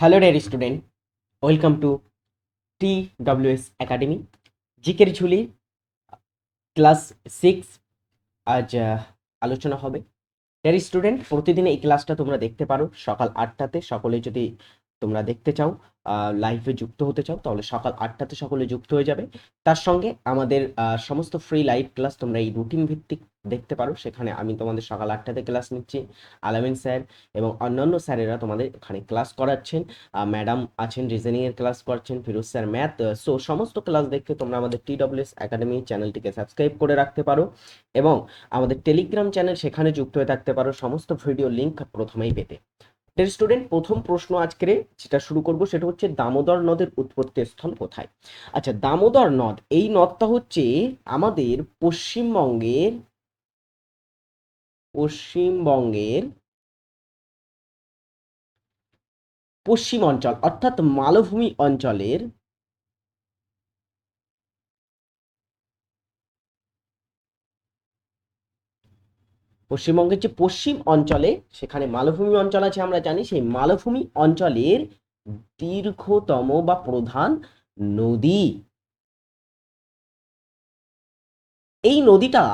Hello dear student welcome to T WS academy জিকের ঝুলি class six আজ আলোচনা হবে। ডেয়ার স্টুডেন্ট প্রতিদিন এই ক্লাসটা তোমরা দেখতে পারো সকাল আটটাতে সকলে যদি তোমরা দেখতে চাও লাইভে যুক্ত হতে চাও, তাহলে সকাল আটটাতে সকলে যুক্ত হয়ে যাবে। তার সঙ্গে আমাদের সমস্ত ফ্রি লাইভ ক্লাস তোমরা এই রুটিন ভিত্তিক দেখতে পারো, সেখানে আমি তোমাদের সকাল আটটাতে ক্লাস নিচ্ছি। আলামিন স্যার এবং অন্যান্য স্যারেরা তোমাদের এখানে ক্লাস করাচ্ছেন। ম্যাডাম আছেন রিজনিং এর ক্লাস করছেন, ফিরোজ স্যার ম্যাথ সো সমস্ত ক্লাস দেখতে তোমরা আমাদের টি ডব্লিউএস একাডেমি চ্যানেলটিকে সাবস্ক্রাইব করে রাখতে পারো এবং আমাদের টেলিগ্রাম চ্যানেল সেখানে যুক্ত হয়ে থাকতে পারো। সমস্ত ভিডিও লিঙ্ক প্রথমেই পেতে। ডের স্টুডেন্ট প্রথম প্রশ্ন আজকের যেটা শুরু করব সেটা হচ্ছে দামোদর নদের উৎপত্তি স্থল কোথায়? আচ্ছা দামোদর নদ, এই নদটা হচ্ছে আমাদের পশ্চিমবঙ্গের পশ্চিমবঙ্গের পশ্চিম অঞ্চল, অর্থাৎ মালভূমি অঞ্চলের পশ্চিমবঙ্গের যে পশ্চিম অঞ্চলে, সেখানে মালভূমি অঞ্চল আছে আমরা জানি, সেই মালভূমি অঞ্চলের দীর্ঘতম বা প্রধান নদী। এই নদীটা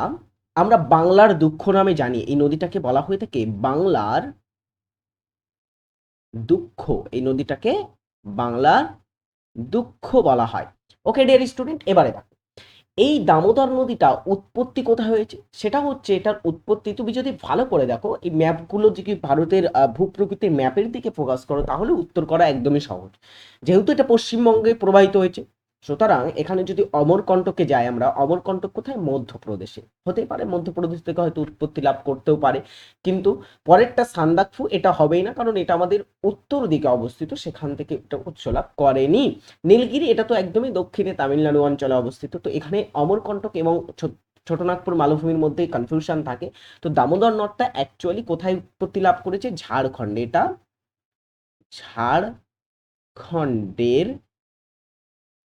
আমরা বাংলার দুঃখ নামে জানি। এই নদীটাকে বলা হয়ে থাকে বাংলার দুঃখ। এই নদীটাকে বাংলার দুঃখ বলা হয়। ওকে ডিয়ার স্টুডেন্ট এবারে দেখো। এই দামোদর নদীটা উৎপত্তি কোথায় হয়েছে? সেটা হচ্ছে এটার উৎপত্তি, তুমি যদি ভালো করে দেখো, এই ম্যাপগুলো যদি ভারতের ভূপ্রকৃতির ম্যাপের দিকে ফোকাস করো, তাহলে উত্তর করা একদমই সহজ। যেহেতু এটা পশ্চিমবঙ্গে প্রবাহিত হয়েছে সুতরাং এখানে যদি অমরকণ্টকে যাই আমরা অমরকণ্টক কোথায়? মধ্যপ্রদেশে। হতেই পারে, মধ্যপ্রদেশ থেকে হয়তো উৎপত্তি লাভ করতেও পারে। কিন্তু পরেরটা সান্দাকফু, এটা হবেই না, কারণ এটা আমাদের উত্তর দিকে অবস্থিত, সেখান থেকে এটা উৎস লাভ করেনি। নীলগিরি, এটা তো একদমই দক্ষিণে তামিলনাড়ু অঞ্চলে অবস্থিত। তো এখানে অমরকণ্টক এবং ছোটনাগপুর মালভূমির মধ্যে কনফিউশন থাকে। তো দামোদর নদটা অ্যাকচুয়ালি কোথায় উৎপত্তি লাভ করেছে? ঝাড়খণ্ডে। এটা ঝাড়খণ্ডের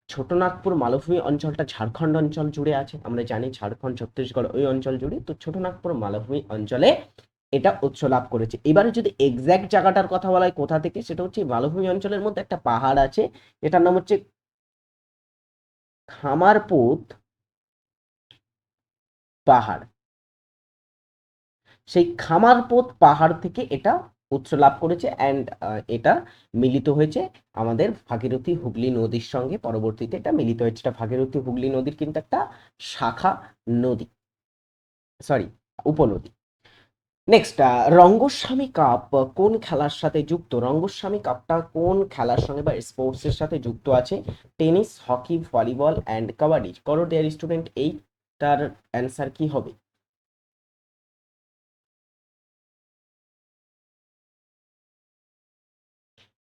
ছোটনাগপুর মালভূমি অঞ্চলটা ঝাড়খণ্ড অঞ্চল জুড়ে আছে। আমরা জানি ঝাড়খণ্ড, ছত্তিশগড় ওই অঞ্চল জুড়ে। তো ছোটনাগপুর মালভূমি অঞ্চলে এটা উৎস লাভ করেছে। এবারে যদি এক্স্যাক্ট জায়গাটার কথা বলা হয় কোথা থেকে, সেটা হচ্ছে মালভূমি অঞ্চলের মধ্যে একটা পাহাড় আছে। এটার নাম হচ্ছে খামারপুত পাহাড়। সেই খামারপোত পাহাড় থেকে এটা উৎস লাভ করেছে অ্যান্ড এটা মিলিত হয়েছে আমাদের ভাগীরথী হুগলি নদীর সঙ্গে। পরবর্তীতে এটা মিলিত হয়েছে এটা ভাগীরথী হুগলি নদীর কিন্তু একটা শাখা নদী সরি উপনদী। নেক্সট রঙ্গস্বামী কাপ কোন খেলার সাথে যুক্ত? রঙ্গস্বামী কাপটা কোন খেলার সঙ্গে বা স্পোর্টসের সাথে যুক্ত আছে? Tennis, hockey, volleyball and kabaddi. করো ডিয়ার স্টুডেন্ট এইটার অ্যান্সার কি হবে?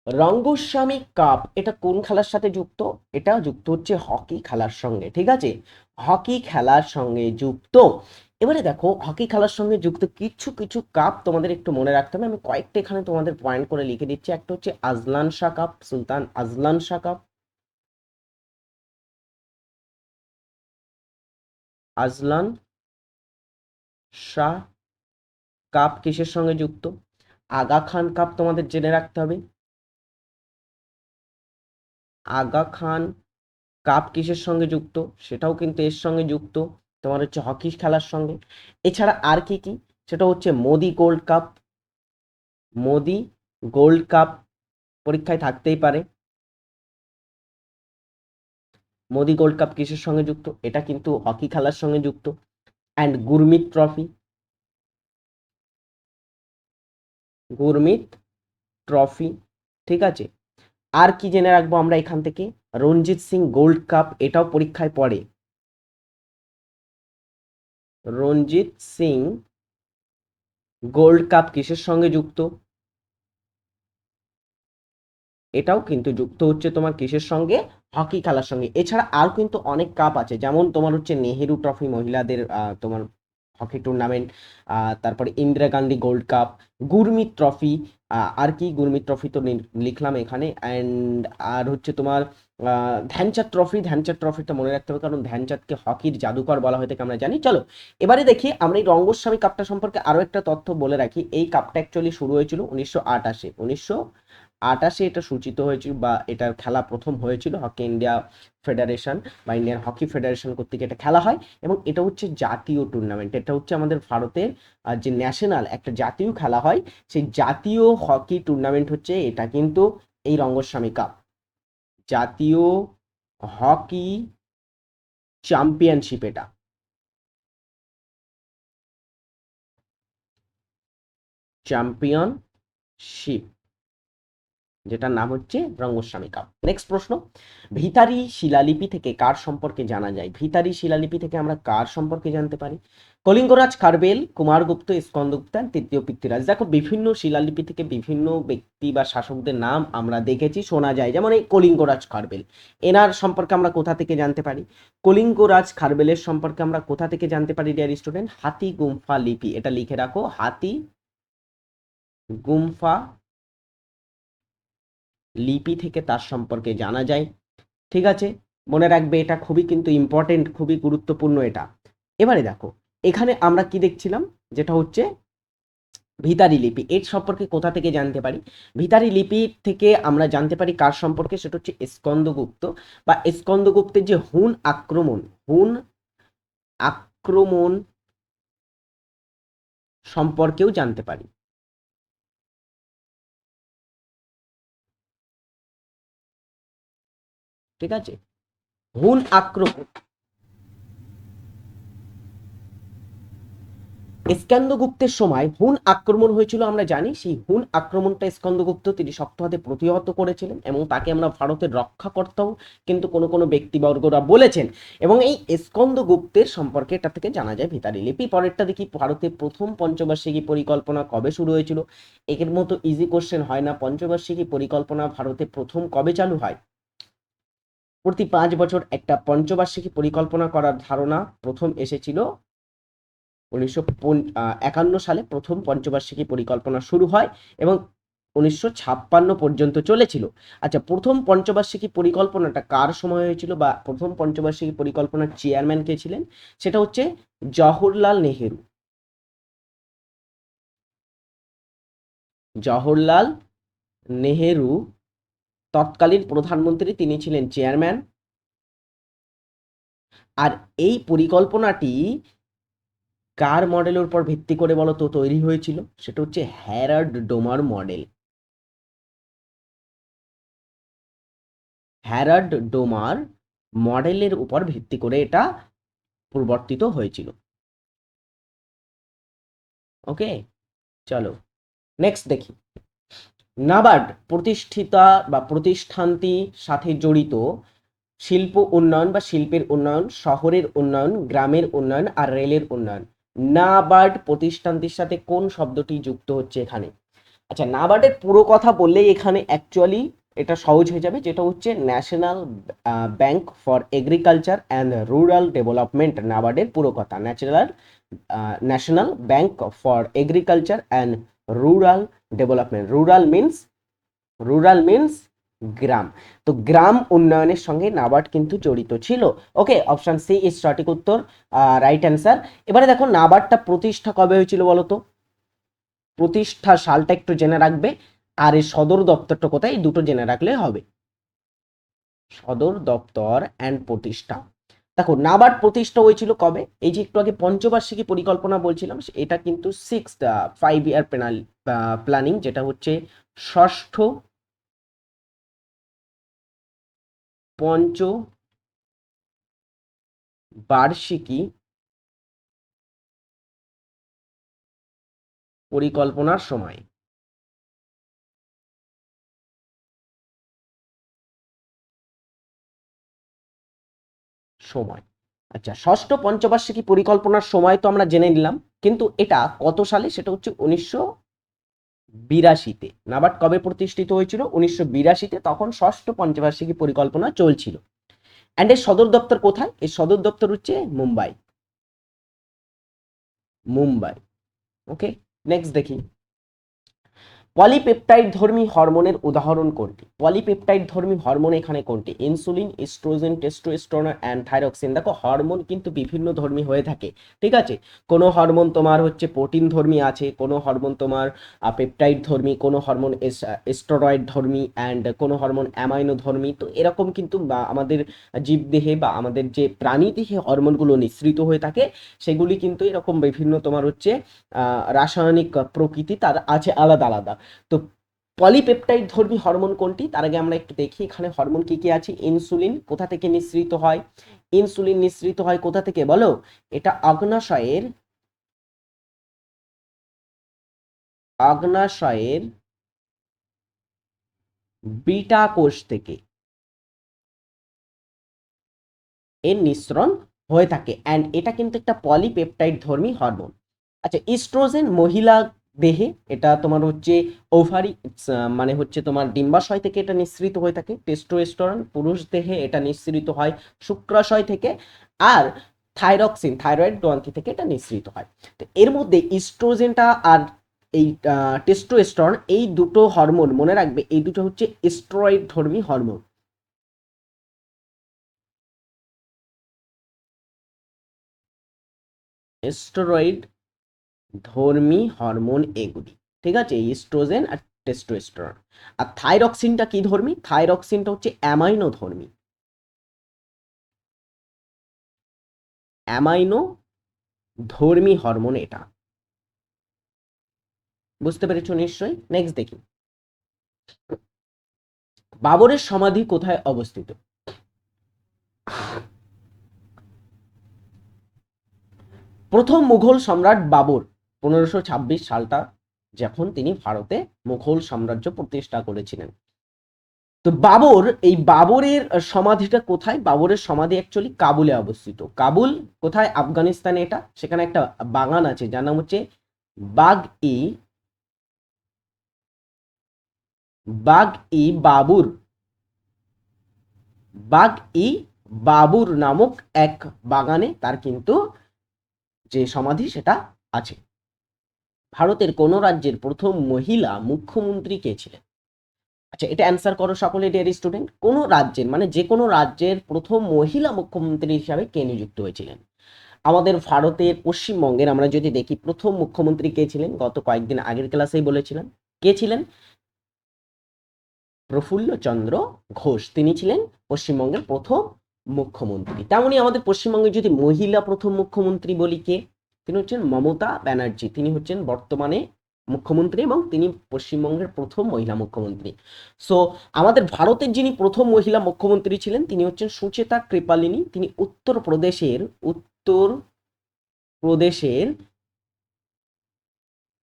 রঙ্গস্বামী কাপ, এটা কোন খেলার সাথে যুক্ত? এটা যুক্ত হচ্ছে হকি খেলার সঙ্গে, ঠিক আছে? হকি খেলার সঙ্গে যুক্ত। এবারে দেখো, হকি খেলার সঙ্গে যুক্ত কিছু কিছু কাপ তোমাদের একটু মনে রাখতে হবে। আমি কয়েকটা এখানে তোমাদের পয়েন্ট করে লিখে দিচ্ছি। একটা হচ্ছে Azlan Shah cup, Sultan Azlan Shah cup. Azlan Shah cup কিসের সঙ্গে যুক্ত? আগা খান কাপ তোমাদের জেনে রাখতে হবে। আগা খান কাপ কিসের সঙ্গে যুক্ত? সেটাও কিন্তু এর সঙ্গে যুক্ত। তোমার হচ্ছে হকি খেলার সঙ্গে। এছাড়া আর কি কি? সেটা হচ্ছে Modi gold cup. Modi gold cup পরীক্ষায় থাকতেই পারে। মোদি গোল্ড কাপ কিসের সঙ্গে যুক্ত? এটা কিন্তু হকি খেলার সঙ্গে যুক্ত। And Gurmit trophy. Gurmit trophy. ঠিক আছে? আর কি জেনে রাখব আমরা এখান থেকে? রঞ্জিত সিং গোল্ড কাপ, এটাও পরীক্ষায় পড়ে। রঞ্জিত সিং গোল্ড কাপ কিসের সঙ্গে যুক্ত? এটাও কিন্তু যুক্ত হচ্ছে তোমার কিসের সঙ্গে? হকি খেলার সঙ্গে। এছাড়া আর কিন্তু অনেক কাপ আছে। যেমন তোমার হচ্ছে নেহেরু ট্রফি মহিলাদের তোমার হকি টুর্নামেন্ট তারপরে Indira Gandhi gold cup Gurmit trophy আর কি গুরমিত ট্রফি তো লিখলাম এখানে অ্যান্ড আর হচ্ছে তোমার ধ্যানচাঁদ ট্রফি ধ্যানচাঁদ ট্রফিটা মনে রাখতে হবে কারণ ধ্যানচাঁদকে হকির জাদুকর বলা হয়ে থাকে আমরা জানি। চলো, এবারে দেখি আমরা এই রঙ্গস্বামী কাপটা সম্পর্কে আরও একটা তথ্য বলে রাখি। এই কাপটা অ্যাকচুয়ালি শুরু হয়েছিল উনিশশো আটাশে, উনিশশো আটাশে এটা সূচিত হয়েছিল বা এটার খেলা প্রথম হয়েছিল হকি ইন্ডিয়া ফেডারেশন বা ইন্ডিয়ান হকি ফেডারেশন কর্তৃক এটা খেলা হয় এবং এটা হচ্ছে জাতীয় টুর্নামেন্ট এটা হচ্ছে আমাদের ভারতের যে ন্যাশনাল একটা জাতীয় খেলা হয়, সেই জাতীয় হকি টুর্নামেন্ট হচ্ছে এটা কিন্তু এই রঙ্গস্বামী কাপ জাতীয় হকি চ্যাম্পিয়নশিপ এটা। চ্যাম্পিয়নশিপ যেটার নাম হচ্ছে রঙ্গস্বামী কাপ নেক্সট প্রশ্ন, ভিতারি শিলালিপি থেকে কার সম্পর্কে জানা যায়? ভিতারি শিলালিপি থেকে আমরা কার সম্পর্কে জানতে পারি? কলিঙ্গরাজ, খারবেল, কুমারগুপ্ত, স্কন্দগুপ্ত তৃতীয় পৃথ্বীরাজ। দেখো, বিভিন্ন শিলালিপি থেকে বিভিন্ন ব্যক্তি বা শাসকদের নাম আমরা দেখেছি, শোনা যায়। যেমন এই কলিঙ্গরাজ, খারবেল। এনার সম্পর্কে আমরা কোথা থেকে জানতে পারি? কলিঙ্গরাজ, খারবেলের সম্পর্কে আমরা কোথা থেকে জানতে পারি ডিয়ার স্টুডেন্ট হাতি, গুম্ফা লিপি। এটা লিখে রাখো, হাতি, গুম্ফা লিপি থেকে তার সম্পর্কে জানা যায়। ঠিক আছে? মনে রাখবে এটা খুবই কিন্তু ইম্পর্টেন্ট খুবই গুরুত্বপূর্ণ এটা। এবারে দেখো, এখানে আমরা কি দেখছিলাম? যেটা হচ্ছে ভিতারি লিপি। এর সম্পর্কে কোথা থেকে জানতে পারি? ভিতারি লিপি থেকে আমরা জানতে পারি কার সম্পর্কে? সেটা হচ্ছে স্কন্দগুপ্ত। বা স্কন্দগুপ্তের যে হুন আক্রমণ হুন আক্রমণ সম্পর্কেও জানতে পারি। ঠিক আছে? হুন আক্রমণ। স্কন্দগুপ্তের সময় হুন আক্রমণ হয়েছিল আমরা জানি, সেই হুন আক্রমণটা স্কন্দগুপ্ত তিনি শক্ত হাতে প্রতিহত করেছিলেন এবং তাকে আমরা ভারতের রক্ষাকর্তাও কিন্তু কোনো কোনো ব্যক্তিবর্গরা বলেছেন। এবং এই স্কন্দগুপ্তের সম্পর্কে এটা থেকে জানা যায় ভিতারি লিপি পরেরটা দেখি ভারতের প্রথম পঞ্চবার্ষিকী পরিকল্পনা কবে শুরু হয়েছিল? এর মতো ইজি কোশ্চেন হয় না, পঞ্চবার্ষিকী পরিকল্পনা ভারতে প্রথম কবে চালু হয়? প্রতি পাঁচ বছর একটা পঞ্চবার্ষিকী পরিকল্পনা করার ধারণা প্রথম এসেছিল উনিশশো একান্ন সালে প্রথম পঞ্চবার্ষিকী পরিকল্পনা শুরু হয় এবং উনিশশো ছাপ্পান্ন পর্যন্ত চলেছিল। আচ্ছা প্রথম পঞ্চবার্ষিকী পরিকল্পনাটা কার সময় হয়েছিল বা প্রথম পঞ্চবার্ষিকী পরিকল্পনার চেয়ারম্যান কে ছিলেন? সেটা হচ্ছে জওহরলাল নেহেরু। জওহরলাল নেহেরু তৎকালীন প্রধানমন্ত্রী তিনি ছিলেন চেয়ারম্যান। আর এই পরিকল্পনাটি কার মডেলের উপর ভিত্তি করে বলতো তৈরি হয়েছিল? সেটা হচ্ছে Harrod Domar model Harrod Domar মডেলের উপর ভিত্তি করে এটা প্রবর্তিত হয়েছিল। ওকে চলো। নেক্সট দেখি। নাবার্ড প্রতিষ্ঠিতা বা প্রতিষ্ঠানটির সাথে জড়িত। শিল্প উন্নয়ন বা শিল্পের উন্নয়ন, শহরের উন্নয়ন, গ্রামের উন্নয়ন আর রেলের উন্নয়ন। নাবার্ড প্রতিষ্ঠানটির সাথে কোন শব্দটি যুক্ত হচ্ছে এখানে? আচ্ছা নাবার্ডের পুরো কথা বললেই এখানে অ্যাকচুয়ালি এটা সহজ হয়ে যাবে, যেটা হচ্ছে national bank for agriculture and rural development নাবার্ডের পুরো কথা। Natural national bank for agriculture and rural development rural means rural means গ্রাম। তো গ্রাম উন্নয়নের সঙ্গে নাবার্ড কিন্তু জড়িত ছিল। ওকে অপশন সি ইজ সঠিক উত্তর রাইট অ্যান্সার এবারে দেখো, নাবার্ডটা প্রতিষ্ঠা কবে হয়েছিল বলো তো প্রতিষ্ঠা সালটা একটু জেনে রাখবে, আর এই সদর দপ্তরটা কোথায়? দুটো জেনে রাখলে হবে। সদর দপ্তর অ্যান্ড প্রতিষ্ঠা। দেখো, নাবার্ড প্রতিষ্ঠা হয়েছিল কবে? এই যে একটু আগে পঞ্চবার্ষিকী পরিকল্পনা বলছিলাম, এটা কিন্তু সিক্স ফাইভ ইয়ার পেনাল প্ল্যানিং যেটা হচ্ছে ষষ্ঠ পঞ্চ বার্ষিকী পরিকল্পনার সময়। সময়। আচ্ছা ষষ্ঠ পঞ্চবার্ষিকী পরিকল্পনার সময় তো আমরা জেনে নিলাম, কিন্তু এটা কত সালে? সেটা হচ্ছে উনিশশো বিরাশিতে। নাবার্ড কবে প্রতিষ্ঠিত হয়েছিল? উনিশশো বিরাশিতে, তখন ষষ্ঠ পঞ্চবার্ষিকী পরিকল্পনা চলছিল। অ্যান্ড এর সদর দপ্তর কোথায়? এর সদর দপ্তর হচ্ছে মুম্বাই। মুম্বাই। ওকে নেক্সট দেখি। পলিপেপটাইড ধর্মী হরমোনের উদাহরণ কোনটি? পলিপেপটাইড ধর্মী হরমোন এখানে কোনটি? Insulin, oestrogen, testosterone and thyroxine দেখো, হরমোন কিন্তু বিভিন্ন ধর্মী হয়ে থাকে, ঠিক আছে? কোনো হরমোন তোমার হচ্ছে প্রোটিন ধর্মী আছে, কোনো হরমোন তোমার পেপটাইড ধর্মী, কোনো হরমোন স্টেরয়েড ধর্মী অ্যান্ড কোনো হরমোন অ্যামাইনো ধর্মী। তো এরকম কিন্তু আমাদের জীবদেহে বা আমাদের যে প্রাণী দেহে হরমোনগুলো নিঃসৃত হয়ে থাকে, সেগুলি কিন্তু এরকম বিভিন্ন তোমার হচ্ছে রাসায়নিক প্রকৃতি তার আছে আলাদা আলাদা। তো পলিপেপটাইড ধর্মী হরমোন কোনটি? তার আগে আমরা একটু দেখি এখানে হরমোন কি কি আছে। ইনসুলিন কোথা থেকে নিঃসৃত হয়? ইনসুলিন নিঃসৃত হয় কোথা থেকে? বলো? এটা অগ্নাশয়ের অগ্নাশয়ের বিটা কোষ থেকে এর নিঃসরণ হয়ে থাকে। অ্যান্ড এটা কিন্তু একটা পলিপেপটাইড ধর্মী হরমোন আচ্ছা ইস্ট্রোজেন মহিলা দেহে, এটা তোমার হচ্ছে ওভারি মানে হচ্ছে তোমার ডিম্বাশয় থেকে এটা নিঃসৃত হয়ে থাকে টেস্টোস্টেরন পুরুষ দেহে এটা নিঃসৃত হয় শুক্রাশয় থেকে, আর থাইরক্সিন থাইরয়েড গ্রন্থি থেকে এটা নিঃসৃত হয়। তো এর মধ্যে ইস্ট্রোজেনটা আর এই টেস্টোস্টেরন এই দুটো হরমোন মনে রাখবে, এই দুটো হচ্ছে স্টেরয়েড ধর্মী হরমোন স্টেরয়েড ধর্মী হরমোন এগুলি, ঠিক আছে? ইস্ট্রোজেন আর টেস্টোস্টেরন। আর থাইরক্সিনটা কি ধর্মী? থাইরক্সিনটা হচ্ছে অ্যামাইনো ধর্মী। অ্যামাইনো ধর্মী হরমোন এটা। বুঝতে পেরেছ নিশ্চয়ই? নেক্সট দেখি। বাবরের সমাধি কোথায় অবস্থিত? প্রথম মুঘল সম্রাট বাবর। পনেরোশো সালটা যখন তিনি ভারতে মুঘল সাম্রাজ্য প্রতিষ্ঠা করেছিলেন। তো বাবর, এই বাবরের সমাধিটা কোথায়? বাবরের সমাধি অ্যাকচুয়ালি কাবুলে অবস্থিত। কাবুল কোথায়? আফগানিস্তানে এটা। সেখানে একটা বাগান আছে, যার নাম হচ্ছে বাগ ই বাগ ই বাবুর। বাগ ই বাবুর নামক এক বাগানে তার কিন্তু যে সমাধি সেটা আছে। ভারতের কোন রাজ্যের প্রথম মহিলা মুখ্যমন্ত্রী কে ছিলেন? আচ্ছা এটা অ্যান্সার করো সকলে ডিয়ার স্টুডেন্ট কোন রাজ্যের মানে যে কোনো রাজ্যের প্রথম মহিলা মুখ্যমন্ত্রী হিসাবে কে নিযুক্ত হয়েছিলেন? আমাদের ভারতের পশ্চিমবঙ্গের, আমরা যদি দেখি, প্রথম মুখ্যমন্ত্রী কে ছিলেন? গত কয়েকদিন আগের ক্লাসেই বলেছিলাম। কে ছিলেন? প্রফুল্ল চন্দ্র ঘোষ। তিনি ছিলেন পশ্চিমবঙ্গের প্রথম মুখ্যমন্ত্রী। তেমনই আমাদের পশ্চিমবঙ্গে যদি মহিলা প্রথম মুখ্যমন্ত্রী বলি কে তিনি হচ্ছেন মমতা ব্যানার্জি। তিনি হচ্ছেন বর্তমানে মুখ্যমন্ত্রী এবং তিনি পশ্চিমবঙ্গের প্রথম মহিলা মুখ্যমন্ত্রী। সো আমাদের ভারতের যিনি প্রথম মহিলা মুখ্যমন্ত্রী ছিলেন, তিনি হচ্ছেন সুচেতা কৃপালিনী। তিনি উত্তর প্রদেশের উত্তর প্রদেশের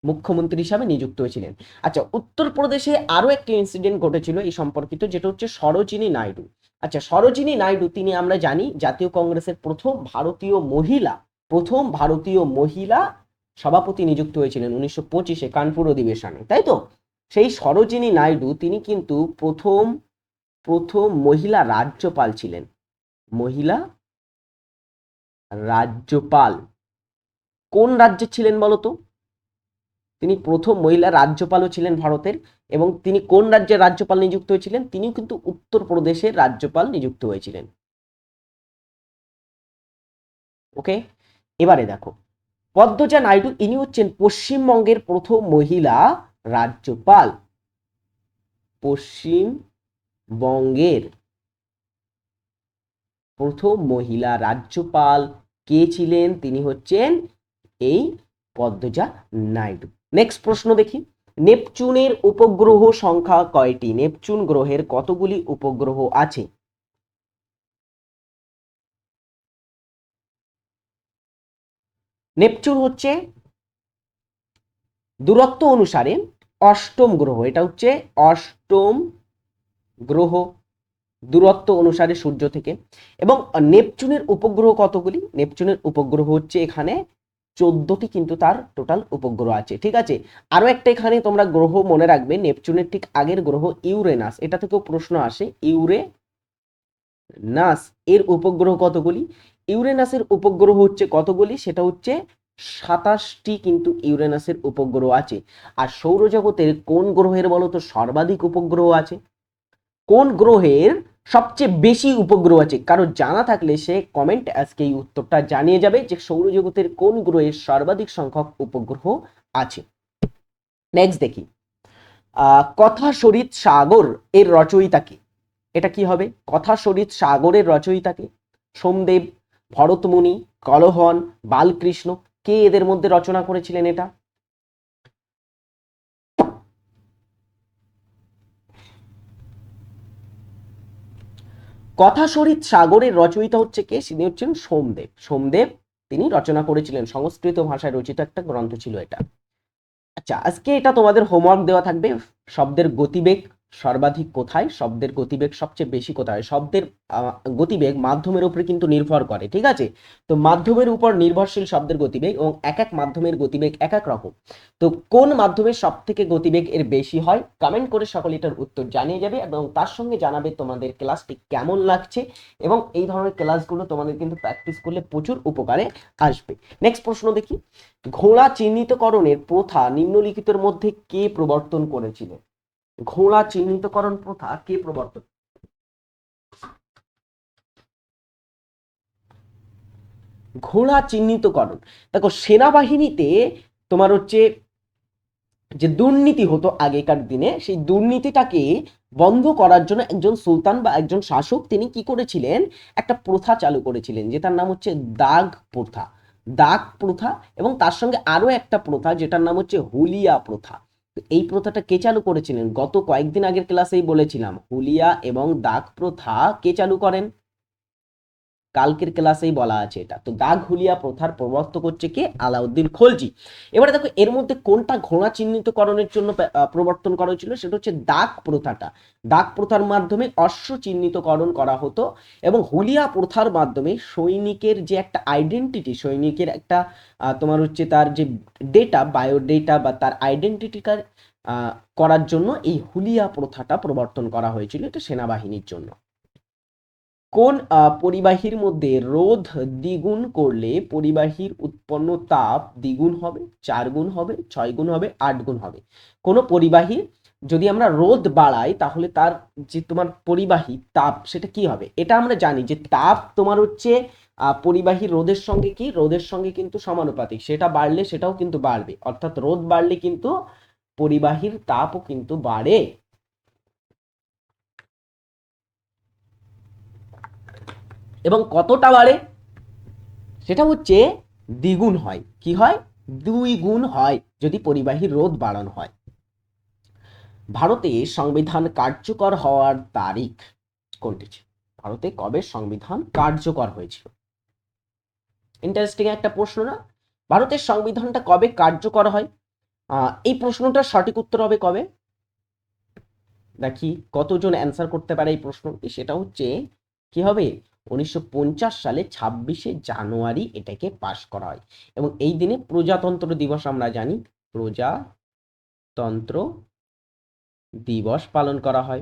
মুখ্যমন্ত্রী হিসাবে নিযুক্ত হয়েছিলেন। আচ্ছা উত্তরপ্রদেশে আরও একটি ইনসিডেন্ট ঘটেছিল এই সম্পর্কিত, যেটা হচ্ছে সরোজিনী নাইডু। আচ্ছা সরোজিনী নাইডু, তিনি আমরা জানি, জাতীয় কংগ্রেসের প্রথম ভারতীয় মহিলা প্রথম ভারতীয় মহিলা সভাপতি নিযুক্ত হয়েছিলেন উনিশশো পঁচিশে কানপুর অধিবেশনে, তাই তো? সেই সরোজিনী নাইডু, তিনি কিন্তু প্রথম প্রথম মহিলা রাজ্যপাল ছিলেন। মহিলা রাজ্যপাল। কোন রাজ্যে ছিলেন বলতো তিনি প্রথম মহিলা রাজ্যপালও ছিলেন ভারতের এবং তিনি কোন রাজ্যের রাজ্যপাল নিযুক্ত হয়েছিলেন? তিনিও কিন্তু উত্তরপ্রদেশের রাজ্যপাল নিযুক্ত হয়েছিলেন। ওকে? এবারে দেখো, পদ্মজা নাইডু ইনি হচ্ছেন পশ্চিমবঙ্গের প্রথম মহিলা রাজ্যপাল। পশ্চিমবঙ্গের প্রথম মহিলা রাজ্যপাল কে ছিলেন? তিনি হচ্ছেন এই পদ্মজা নাইডু। নেক্সট প্রশ্ন দেখি, নেপচুনের উপগ্রহ সংখ্যা কয়টি? নেপচুন গ্রহের কতগুলি উপগ্রহ আছে? নেপচুন হচ্ছে দূরত্ব অনুসারে অষ্টম গ্রহ। এটা হচ্ছে অষ্টম গ্রহ দূরত্ব অনুসারে সূর্য থেকে। এবং নেপচুনের উপগ্রহ কতগুলি? নেপচুনের উপগ্রহ হচ্ছে এখানে চোদ্দটি কিন্তু তার টোটাল উপগ্রহ আছে। ঠিক আছে? আরও একটা এখানে তোমরা গ্রহ মনে রাখবে, নেপচুনের ঠিক আগের গ্রহ ইউরেনাস। এটা থেকেও প্রশ্ন আসে ইউরে নাস এর উপগ্রহ কতগুলি? ইউরেনাসের উপগ্রহ হচ্ছে কতগুলি সেটা হচ্ছে সাতাশটি কিন্তু ইউরেনাসের উপগ্রহ আছে। আর সৌরজগতের কোন গ্রহের বলতো সর্বাধিক উপগ্রহ আছে। কোন গ্রহের সবচেয়ে বেশি উপগ্রহ আছে? কারও জানা থাকলে সে কমেন্ট আজকে এই উত্তরটা জানিয়ে যাবে যে সৌরজগতের কোন গ্রহের সর্বাধিক সংখ্যক উপগ্রহ আছে। নেক্সট দেখি। কথা শরীত সাগর এর রচয়িতা কি? এটা কি হবে? কথা শরীত সাগরের রচয়িতাকে সোমদেব ভরতমুনি, কলহন, বালকৃষ্ণ, কে এদের মধ্যে রচনা করেছিলেন এটা? কথা শরীত সাগরের রচয়িতা হচ্ছে কে? তিনি হচ্ছেন সোমদেব। সোমদেব তিনি রচনা করেছিলেন, সংস্কৃত ভাষায় রচিত একটা গ্রন্থ ছিল এটা। আচ্ছা আজকে এটা তোমাদের হোমওয়ার্ক দেওয়া থাকবে, শব্দের গতিবেগ সর্বাধিক কোথায়? শব্দের গতিবেগ সবচেয়ে বেশি কোথায়? শব্দের গতিবেগ মাধ্যমের উপরে কিন্তু নির্ভর করে, ঠিক আছে? তো মাধ্যমের উপর নির্ভরশীল শব্দের গতিবেগ এবং এক এক মাধ্যমের গতিবেগ এক এক রকম। তো কোন মাধ্যমের সব থেকে গতিবেগ এর বেশি হয়? কমেন্ট করে সকলে এটার উত্তর জানিয়ে যাবে এবং তার সঙ্গে জানাবে তোমাদের ক্লাসটি কেমন লাগছে এবং এই ধরনের ক্লাসগুলো তোমাদের কিন্তু প্র্যাকটিস করলে প্রচুর উপকারে আসবে। নেক্সট প্রশ্ন দেখি। ঘোড়া চিহ্নিতকরণের প্রথা নিম্নলিখিতের মধ্যে কে প্রবর্তন করেছিলেন? ঘোড়া চিহ্নিতকরণ প্রথা কে প্রবর্তন? ঘোড়া চিহ্নিতকরণ। দেখো, সেনাবাহিনীতে তোমার হচ্ছে যে দুর্নীতি হতো আগেকার দিনে, সেই দুর্নীতিটাকে বন্ধ করার জন্য একজন সুলতান বা একজন শাসক তিনি কি করেছিলেন? একটা প্রথা চালু করেছিলেন, যেটার নাম হচ্ছে দাগ প্রথা। দাগ প্রথা এবং তার সঙ্গে আরও একটা প্রথা, যেটার নাম হচ্ছে হুলিয়া প্রথা। এই প্রথাটা কে চালু করেছিলেন? গত কয়েকদিন আগের ক্লাসেই বলেছিলাম, হুলিয়া এবং দাগ প্রথা কে চালু করেন? কালকের ক্লাসেই বলা আছে এটা। তো দাগ হুলিয়া প্রথার প্রবর্তক হচ্ছে কে? আলাউদ্দিন খলজি। এবারে দেখো, এর মধ্যে কোনটা ঘোড়া চিহ্নিতকরণের জন্য প্রবর্তন করা হয়েছিল সেটা হচ্ছে দাগ প্রথাটা। দাগ প্রথার মাধ্যমে অশ্ব চিহ্নিতকরণ করা হতো এবং হুলিয়া প্রথার মাধ্যমে সৈনিকের যে একটা আইডেন্টিটি সৈনিকের একটা তোমার হচ্ছে তার যে ডেটা বায়োডেটা বা তার আইডেন্টিটিকার করার জন্য এই হুলিয়া প্রথাটা প্রবর্তন করা হয়েছিল এটা সেনাবাহিনীর জন্য। কোন পরিবাহীর মধ্যে রোধ দ্বিগুণ করলে পরিবাহীর উৎপন্ন তাপ দ্বিগুণ হবে, চার গুণ হবে, ছয় গুণ হবে, আট গুণ হবে? কোনো পরিবাহীর যদি আমরা রোধ বাড়াই, তাহলে তার যে তোমার পরিবাহী তাপ, সেটা কি হবে? এটা আমরা জানি যে তাপ তোমার হচ্ছে পরিবাহী রোধের সঙ্গে কি? রোধের সঙ্গে কিন্তু সমানুপাতিক। সেটা বাড়লে সেটাও কিন্তু বাড়বে। অর্থাৎ রোধ বাড়লে কিন্তু পরিবাহীর তাপও কিন্তু বাড়ে। এবং কতটা বাড়ে? সেটা হচ্ছে দ্বিগুণ হয়। কি হয়? দুই গুণ হয় যদি পরিবাহীর রোধ বাড়ানো হয়। ভারতে সংবিধান কার্যকর হওয়ার তারিখ কোনটি? ভারতে কবে সংবিধান কার্যকর হয়েছিল? ইন্টারেস্টিং একটা প্রশ্ন না? ভারতের সংবিধানটা কবে কার্যকর হয়? এই প্রশ্নটার সঠিক উত্তর হবে কবে? দেখি কতজন অ্যান্সার করতে পারে এই প্রশ্নটি। সেটা হচ্ছে, কি হবে? উনিশশো পঞ্চাশ সালে ছাব্বিশে জানুয়ারি এটাকে পাশ করা হয়। এবং এই দিনে প্রজাতন্ত্র দিবস আমরা জানি। প্রজাতন্ত্র দিবস পালন করা হয়।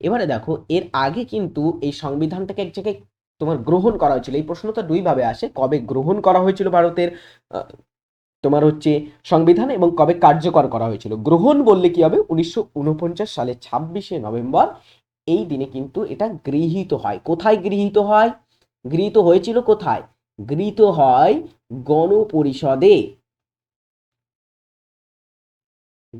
এবারে দেখো, এর আগে কিন্তু এই সংবিধানটাকে এক জায়গায় তোমার গ্রহণ করা হয়েছিল। এই প্রশ্নটা দুই ভাবে আসে। কবে গ্রহণ করা হয়েছিল ভারতের তোমার হচ্ছে সংবিধান এবং কবে কার্যকর করা হয়েছিল। গ্রহণ বললে কি হবে? উনিশশো ঊনপঞ্চাশ সালে ছাব্বিশে নভেম্বর এই দিনে কিন্তু এটা গৃহীত হয়। কোথায় গৃহীত হয়? গৃহীত হয়েছিল কোথায়? গৃহীত হয় গণপরিষদে।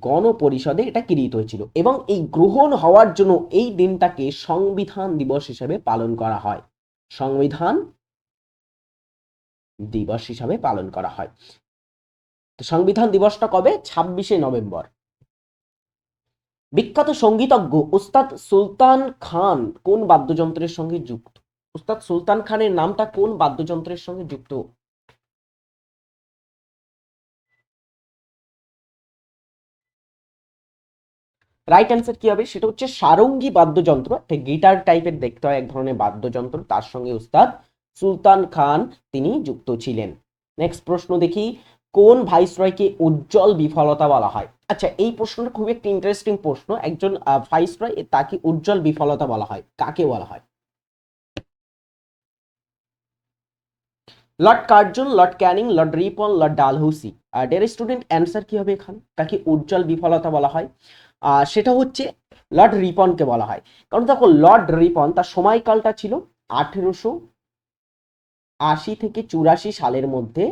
গণপরিষদে এটা গৃহীত হয়েছিল এবং এই গ্রহণ হওয়ার জন্য এই দিনটাকে সংবিধান দিবস হিসেবে পালন করা হয়। সংবিধান দিবস হিসাবে পালন করা হয়। তো সংবিধান দিবসটা কবে? ছাব্বিশে নভেম্বর। বিখ্যাত সঙ্গীতজ্ঞ উস্তাদ সুলতান খান কোন বাদ্যযন্ত্রের সঙ্গে যুক্ত? উস্তাদ সুলতান খানের নামটা কোন বাদ্যযন্ত্রের সঙ্গে যুক্ত? রাইট অ্যান্সার কি হবে? সেটা হচ্ছে সারঙ্গী বাদ্যযন্ত্র। একটা গিটার টাইপের দেখতে হয়, এক ধরনের বাদ্যযন্ত্র। তার সঙ্গে উস্তাদ সুলতান খান তিনি যুক্ত ছিলেন। নেক্সট প্রশ্ন দেখি। কোন ভাইসরয়কে উজ্জ্বল বিফলতা বলা হয়? আচ্ছা এই প্রশ্নটা খুবই একটা ইন্টারেস্টিং প্রশ্ন। একজন ভাইসরয় তাকে উজ্জ্বল বিফলতা বলা হয়। কাকে বলা হয়? Lord Curzon, Lord Canning, Lord Ripon, Lord Dalhousie. Dear student answer কি হবে এখানে? তাকে উজ্জ্বল বিফলতা বলা হয়? সেটা হচ্ছে লর্ড রিপনকে বলা হয়। কারণ দেখো, লর্ড রিপন তার সময়কালটা ছিল আঠেরোশো আশি থেকে চুরাশি সালের মধ্যে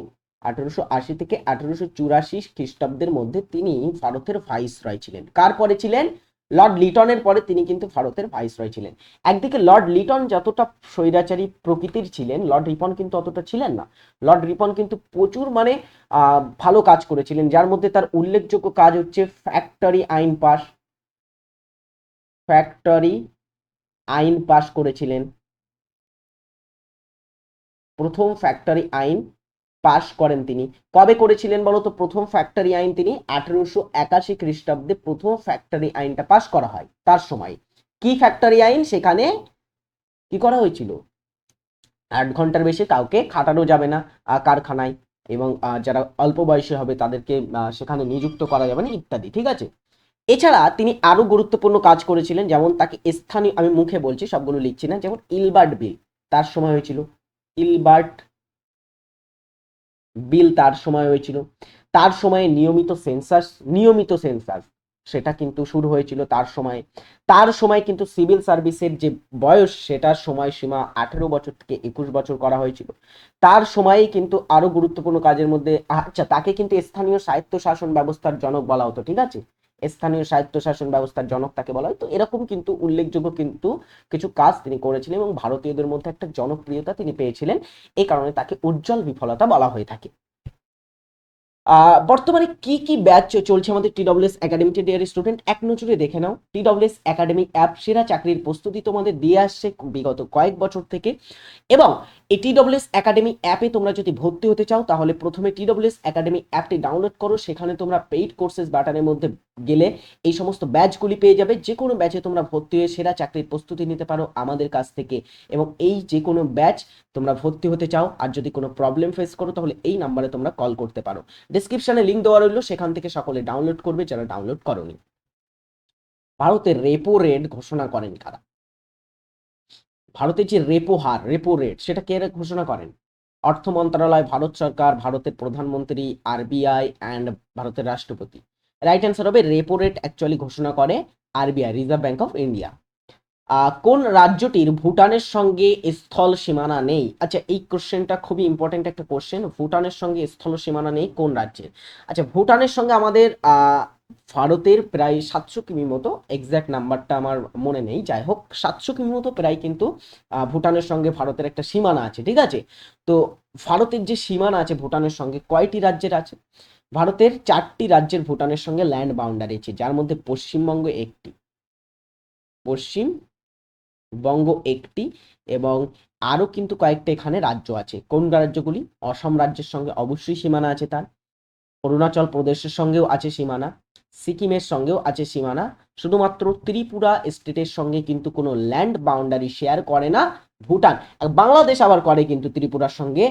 আঠেরোশো আশি থেকে আঠেরোশো চুরাশি খ্রিস্টাব্দের মধ্যে তিনি ভারতের ভাইস রয় ছিলেন। কার পরে ছিলেন? লর্ড লিটনের পরে তিনি কিন্তু ভারতের ভাইস রয় ছিলেন। একদিকে লর্ড লিটন যতটা স্বৈরাচারী প্রকৃতির ছিলেন, লর্ড রিপন কিন্তু অতটা ছিলেন না। লর্ড রিপন কিন্তু প্রচুর মানে ভালো কাজ করেছিলেন, যার মধ্যে তার উল্লেখযোগ্য কাজ হচ্ছে ফ্যাক্টরি আইন পাস ফ্যাক্টরি আইন পাস করেছিলেন। প্রথম ফ্যাক্টরি আইন পাশ করেন তিনি। কবে করেছিলেন বলতো? প্রথম ফ্যাক্টরি আইন তিনি আঠেরোশো একাশি খ্রিস্টাব্দে প্রথম ফ্যাক্টরি আইনটা পাশ করা হয় তার সময়। কি ফ্যাক্টরি আইন? সেখানে কি করা হয়েছিল? আট ঘণ্টার বেশি কাউকে খাটানো যাবে না কারখানায় এবং যারা অল্প বয়সী হবে তাদেরকে সেখানে নিযুক্ত করা যাবে না ইত্যাদি, ঠিক আছে? এছাড়া তিনি আরও গুরুত্বপূর্ণ কাজ করেছিলেন, যেমন তাকে স্থানীয়, আমি মুখে বলছি, সবগুলো লিখছি না, যেমন ইলবার্ট বিল, তার সময় হয়েছিল। ইলবার্ট বিল তার সময় হয়েছিল। তার সময়ে নিয়মিত সেন্সাস নিয়মিত সেন্সাস, সেটা কিন্তু শুরু হয়েছিল তার সময়ে। তার সময় কিন্তু সিভিল সার্ভিসের যে বয়স, সেটার সময়সীমা আঠেরো বছর থেকে একুশ বছর করা হয়েছিল। তার সময়েই কিন্তু আরও গুরুত্বপূর্ণ কাজের মধ্যে আচ্ছা তাকে কিন্তু স্থানীয় সাহিত্য শাসন ব্যবস্থার জনক বলা হতো, ঠিক আছে? স্থানীয় সাহিত্য শাসন ব্যবস্থার জনক তাকে বলা হয়। তো এরকম কিন্তু উল্লেখযোগ্য কিন্তু কিছু কাজ তিনি করেছিলেন এবং ভারতীয়দের মধ্যে একটা জনপ্রিয়তা তিনি পেয়েছিলেন। এই কারণে তাকে উজ্জ্বল বিফলতা বলা হয়ে থাকে। বর্তমানে কি কি ব্যাচ চলছে আমাদের টিডব্লিউএস একাডেমিতে ডিয়ার স্টুডেন্ট এক নজরে দেখে নাও। টিডব্লিউএস একাডেমি অ্যাপ সেরা চাকরির প্রস্তুতি তোমাদের দিয়ে আসছে বিগত কয়েক বছর থেকে। এবং এই টিডব্লিউএস একাডেমি অ্যাপে তোমরা যদি ভর্তি হতে চাও, তাহলে প্রথমে টিডব্লিউএস একাডেমি অ্যাপটি ডাউনলোড করো। সেখানে তোমরা পেইড কোর্সেস বাটনের মধ্যে গেলে এই সমস্ত ব্যাচগুলি পেয়ে যাবে। যে কোনো ব্যাচে তোমরা ভর্তি হয়ে সেরা চাকরির প্রস্তুতি নিতে পারো আমাদের কাছ থেকে এবং এই যে কোনো ব্যাচ তোমরা ভর্তি হতে চাও আর যদি কোনো প্রবলেম ফেস করো তাহলে এই নাম্বারে তোমরা কল করতে পারো। ডিসক্রিপশনে লিঙ্ক দেওয়া রইল, সেখান থেকে সকলে ডাউনলোড করবে যারা ডাউনলোড করনি। ভারতের রেপো রেট ঘোষণা করেন কারা? ভারতের যে রেপো হার রেপো রেট সেটা কে ঘোষণা করেন? অর্থ মন্ত্রণালয়, ভারত সরকার, ভারতের প্রধানমন্ত্রী আরবিআই অ্যান্ড ভারতের রাষ্ট্রপতি। রাইট অ্যান্সার হবে রেপো রেট অ্যাকচুয়ালি ঘোষণা করে RBI reserve bank of India কোন রাজ্যটির ভুটানের সঙ্গে স্থল সীমানা নেই? আচ্ছা এই কোশ্চেনটা খুবই ইম্পর্টেন্ট একটা কোশ্চেন ভুটানের সঙ্গে স্থল সীমানা নেই কোন রাজ্যের? আচ্ছা ভুটানের সঙ্গে আমাদের ভারতের প্রায় সাতশো কিমি মতো এক্স্যাক্ট নাম্বারটা আমার মনে নেই। যাই হোক, সাতশো কিমি মতো প্রায় কিন্তু ভুটানের সঙ্গে ভারতের একটা সীমানা আছে, ঠিক আছে? তো ভারতের যে সীমানা আছে, ভুটানের সঙ্গে কয়টি রাজ্যের আছে? ভারতের চারটি রাজ্যের ভুটানের সঙ্গে ল্যান্ড বাউন্ডারি আছে, যার মধ্যে পশ্চিমবঙ্গ একটি। পশ্চিম বঙ্গ একটি এবং আরও কিন্তু কয়েকটা এখানে রাজ্য আছে। কোন রাজ্যগুলি? অসম রাজ্যের সঙ্গে অবশ্যই সীমানা আছে তার। অরুণাচল প্রদেশের সঙ্গেও আছে সীমানা। সিকিমের সঙ্গেও আছে সীমানা। শুধুমাত্র ত্রিপুরা স্টেটের সঙ্গে কিন্তু কোনো ল্যান্ড বাউন্ডারি শেয়ার করে না ভুটান। বাংলাদেশ আবার করে কিন্তু ত্রিপুরার সঙ্গে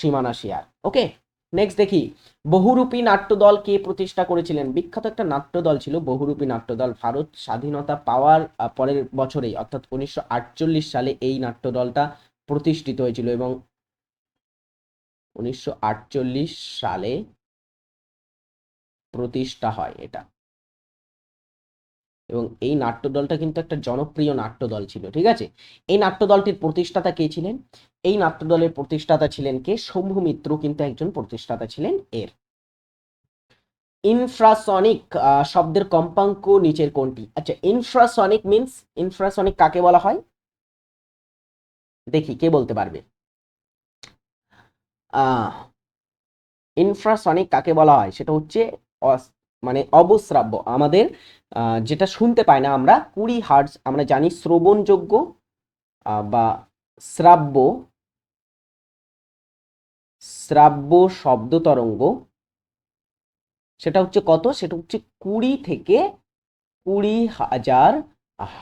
সীমানা শেয়ার ওকে নেক্সট দেখি, বহুরূপী নাট্যদল কে প্রতিষ্ঠা করেছিলেন? বিখ্যাত একটা নাট্যদল ছিল বহুরূপী নাট্যদল, ভারত স্বাধীনতা পাওয়ার পরের বছরেই, অর্থাৎ উনিশশো আটচল্লিশ সালে এই নাট্যদলটা প্রতিষ্ঠিত হয়েছিল এবং উনিশশো আটচল্লিশ সালে প্রতিষ্ঠা হয় এটা। এবং এই নাট্যদলটা কিন্তু একটা জনপ্রিয় নাট্যদল ছিল, ঠিক আছে? এই নাট্যদলটির প্রতিষ্ঠাতা কে ছিলেন? এই নাট্যদলের প্রতিষ্ঠাতা ছিলেন কে? শম্ভু মিত্র কিন্তু একজন প্রতিষ্ঠাতা ছিলেন এর। ইনফ্রাসনিক শব্দের কম্পাঙ্ক নিচের কোনটি? আচ্ছা ইনফ্রাসনিক মিন্স ইনফ্রাসনিক কাকে বলা হয়? দেখি, কে বলতে পারবে? ইনফ্রাসনিক কাকে বলা হয়? সেটা হচ্ছে মানে অবশ্রাব্য। আমাদের যেটা শুনতে পাই না আমরা, কুড়ি হার্টস আমরা জানি শ্রবণযোগ্য বা শ্রাব্য শ্রাব্য শব্দ তরঙ্গ। সেটা হচ্ছে কত? সেটা হচ্ছে কুড়ি থেকে কুড়ি হাজার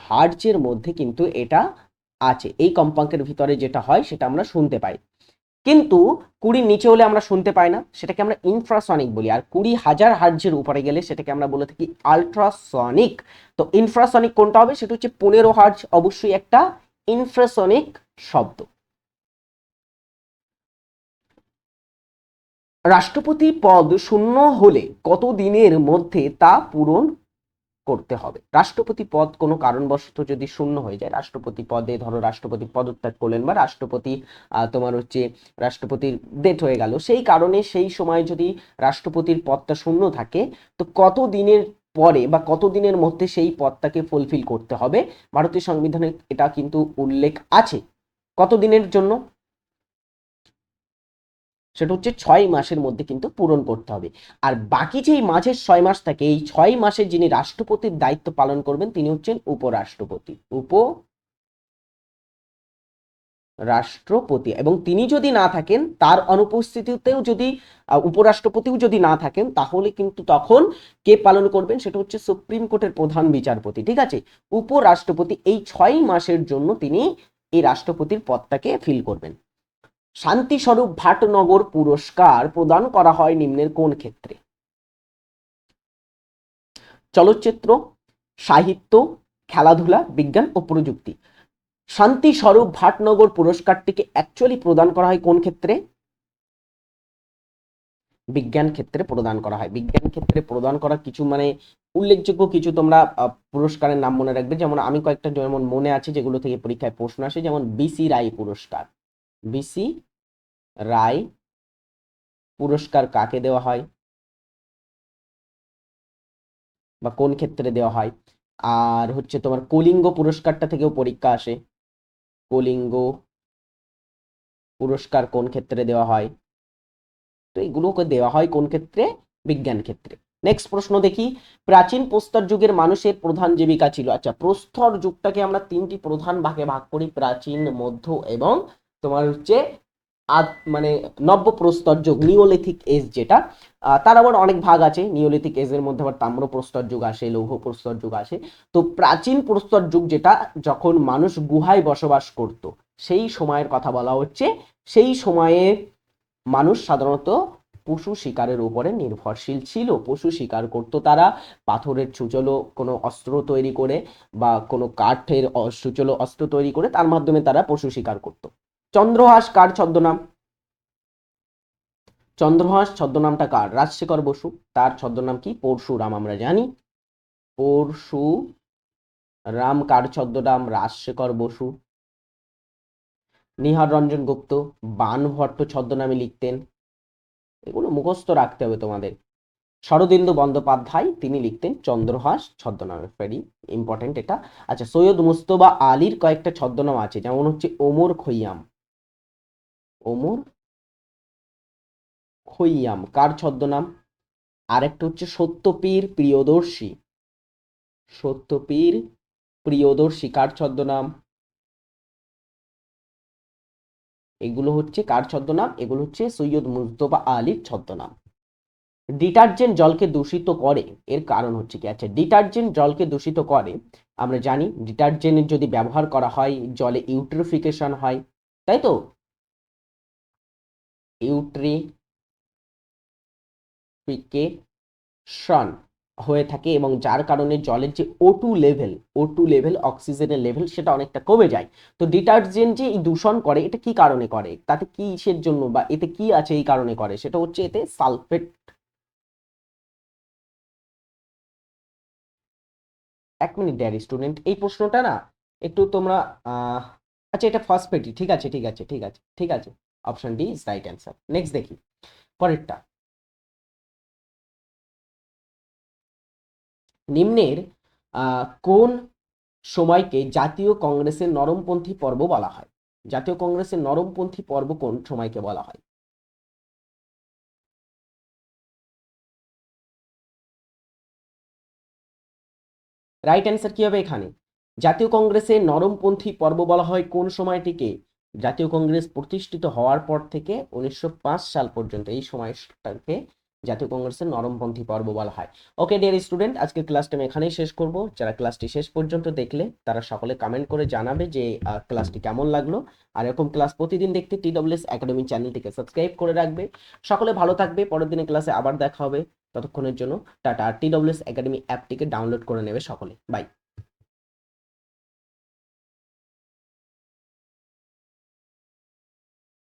হার্টজের মধ্যে কিন্তু এটা আছে। এই কম্পাঙ্কের ভিতরে যেটা হয়, সেটা আমরা শুনতে পাই। কিন্তু কুড়ির নিচে হলে আমরা শুনতে পাই না। সেটাকে আমরা ইনফ্রাসনিক বলি। আর কুড়ি হাজার হার্জের উপরে গেলে সেটাকে আমরা বলে থাকি আলট্রাসনিক তো ইনফ্রাসনিক কোনটা হবে? সেটা হচ্ছে পনেরো হার্জ অবশ্যই একটা ইনফ্রাসনিক শব্দ। রাষ্ট্রপতি পদ শূন্য হলে কত দিনের মধ্যে তা পূরণ করতে হবে? রাষ্ট্রপতি পদ কোনো কারণবশত যদি শূন্য হয়ে যায়, রাষ্ট্রপতি পদে ধরো রাষ্ট্রপতি পদত্যাগ করলেন বা রাষ্ট্রপতি তোমার হচ্ছে রাষ্ট্রপতির ডেথ হয়ে গেল, সেই কারণে সেই সময় যদি রাষ্ট্রপতির পদটা শূন্য থাকে, তো কত দিনের পরে বা কত দিনের মধ্যে সেই পদটাকে ফুলফিল করতে হবে? ভারতীয় সংবিধানে এটা কিন্তু উল্লেখ আছে। কত দিনের জন্য? সেটা হচ্ছে ছয় মাসের মধ্যে কিন্তু পূরণ করতে হবে। আর বাকি যেই মাঝের ছয় মাস থাকে, এই ছয় মাসে যিনি রাষ্ট্রপতির দায়িত্ব পালন করবেন, তিনি হচ্ছেন উপরাষ্ট্রপতি। উপ রাষ্ট্রপতি। এবং তিনি যদি না থাকেন, তার অনুপস্থিতিতেও যদি উপরাষ্ট্রপতিও যদি না থাকেন, তাহলে কিন্তু তখন কে পালন করবেন? সেটা হচ্ছে সুপ্রিম কোর্টের প্রধান বিচারপতি, ঠিক আছে? উপরাষ্ট্রপতি, এই ছয় মাসের জন্য তিনি এই রাষ্ট্রপতির পদটাকে ফিল করবেন। শান্তিস্বরূপ ভাটনগর পুরস্কার প্রদান করা হয় নিম্নের কোন ক্ষেত্রে? চলচ্চিত্র, সাহিত্য, খেলাধুলা, বিজ্ঞান ও প্রযুক্তি। শান্তিস্বরূপ ভাটনগর পুরস্কারটিকে অ্যাকচুয়ালি প্রদান করা হয় কোন ক্ষেত্রে? বিজ্ঞান ক্ষেত্রে প্রদান করা হয়। বিজ্ঞান ক্ষেত্রে প্রদান করা কিছু মানে উল্লেখযোগ্য কিছু তোমরা পুরস্কারের নাম মনে রাখবে। যেমন আমি কয়েকটা যেমন মনে আছে যেগুলো থেকে পরীক্ষায় প্রশ্ন আসে, যেমন বিসি রায় পুরস্কার। বিসি রায়, পুরস্কার কাকে দেওয়া হয়? বা কোন ক্ষেত্রে দেওয়া হয়? আর হচ্ছে তোমার কলিঙ্গ পুরস্কারটা থেকেও পরীক্ষা আসে। কলিঙ্গ পুরস্কার কোন ক্ষেত্রে দেওয়া হয়? তো এগুলোকে দেওয়া হয় কোন ক্ষেত্রে? বিজ্ঞান ক্ষেত্রে। নেক্সট প্রশ্ন দেখি। প্রাচীন প্রস্তর যুগের মানুষের প্রধান জীবিকা ছিল। আচ্ছা প্রস্তর যুগটাকে আমরা তিনটি প্রধান ভাগে ভাগ করি। প্রাচীন, মধ্য এবং তোমার হচ্ছে মানে নব্য প্রস্তর যুগ, নিওলিথিক এজ যেটা তার আবার অনেক ভাগ আছে, নিওলিথিক এজের মধ্যে আবার তাম্র প্রস্তর যুগ আসে লৌহ প্রস্তর যুগ আসে। তো প্রাচীন প্রস্তর যুগ যেটা, যখন মানুষ গুহায় বসবাস করত, সেই সময়ের কথা বলা হচ্ছে, সেই সময়ে মানুষ সাধারণত পশু শিকারের উপরে নির্ভরশীল ছিল। পশু শিকার করত তারা, পাথরের সুচলো কোনো অস্ত্র তৈরি করে বা কোনো কাঠের সুচলো অস্ত্র তৈরি করে, তার মাধ্যমে তারা পশু শিকার করত। চন্দ্রহাস কার ছদ্মনাম? চন্দ্রহাস ছদ্মনামটা কার? রাজশেখর বসু। তার ছদ্মনাম কি? পরশুরাম, আমরা জানি। পরশু রাম কার ছদ্মনাম? রাজশেখর বসু। নিহার রঞ্জন গুপ্ত বানভট্ট ছদ্মনামে লিখতেন। এগুলো মুখস্থ রাখতে হবে তোমাদের। শরদিন্দু বন্দ্যোপাধ্যায়, তিনি লিখতেন চন্দ্রহাস ছদ্মনামে। ভেরি ইম্পর্টেন্ট এটা। আচ্ছা সৈয়দ মুস্তফা আলীর কয়েকটা ছদ্মনাম আছে। যেমন হচ্ছে ওমর খৈয়াম। ওমর খৈয়াম, কার ছদ্মনাম? আরেকটা হচ্ছে সত্যপীর প্রিয়দর্শী। সত্যপীর প্রিয়দর্শী, কার ছদ্মনাম? এগুলো হচ্ছে কার ছদ্মনাম? এগুলো হচ্ছে সৈয়দ মুস্তফা আলীর ছদ্মনাম। ডিটারজেন্ট জলকে দূষিত করে, এর কারণ হচ্ছে কি? আচ্ছা ডিটারজেন্ট জলকে দূষিত করে, আমরা জানি ডিটারজেন্ট যদি ব্যবহার করা হয়, জলে ইউট্রিফিকেশন হয়, তাই তো? ইউট্রিফিকেশন হয়ে থাকে এবং যার কারণে জলের যে O two level O two level অক্সিজেনের লেভেল সেটা অনেকটা কমে যায়। তো ডিটারজেন্ট যে দূষণ করে, এটা কি কারণে করে? তাতে কিসের জন্য বা এতে কি আছে এই কারণে করে? সেটা হচ্ছে এতে সালফেট এক মিনিট ড্যারি স্টুডেন্ট এই প্রশ্নটা না, একটু তোমরা আচ্ছা এটা ফসফেটই ঠিক আছে ঠিক আছে ঠিক আছে ঠিক আছে। Option D is right answer next দেখি। পরেরটা। নিম্নের কোন সময়কে জাতীয় কংগ্রেসের নরমপন্থী পর্ব বলা হয়? জাতীয় কংগ্রেসের নরমপন্থী পর্ব কোন সময়কে বলা হয়? রাইট অ্যান্সার কি হবে এখানে? জাতীয় কংগ্রেসের নরমপন্থী পর্ব বলা হয় কোন সময়টিকে? জাতীয় কংগ্রেস প্রতিষ্ঠিত হওয়ার পর থেকে উনিশশো পাঁচ সাল পর্যন্ত এই সময়টাকে জাতীয় কংগ্রেসের নরমপন্থী পর্ব বলা হয়। ওকে ডিয়ার স্টুডেন্ট আজকে ক্লাসটা আমি এখানেই শেষ করব। যারা ক্লাসটি শেষ পর্যন্ত দেখলে, তারা সকলে কমেন্ট করে জানাবে যে ক্লাসটি কেমন লাগল। আর এরকম ক্লাস প্রতিদিন দেখতে টি টিডব্লিউএস একাডেমি চ্যানেলটিকে সাবস্ক্রাইব করে রাখবে। সকলে ভালো থাকবে। পরের দিনের ক্লাসে আবার দেখা হবে। ততক্ষণের জন্য টাটা। টি টিডব্লিউএস একাডেমি অ্যাপটিকে ডাউনলোড করে নেবে সকলে। বাই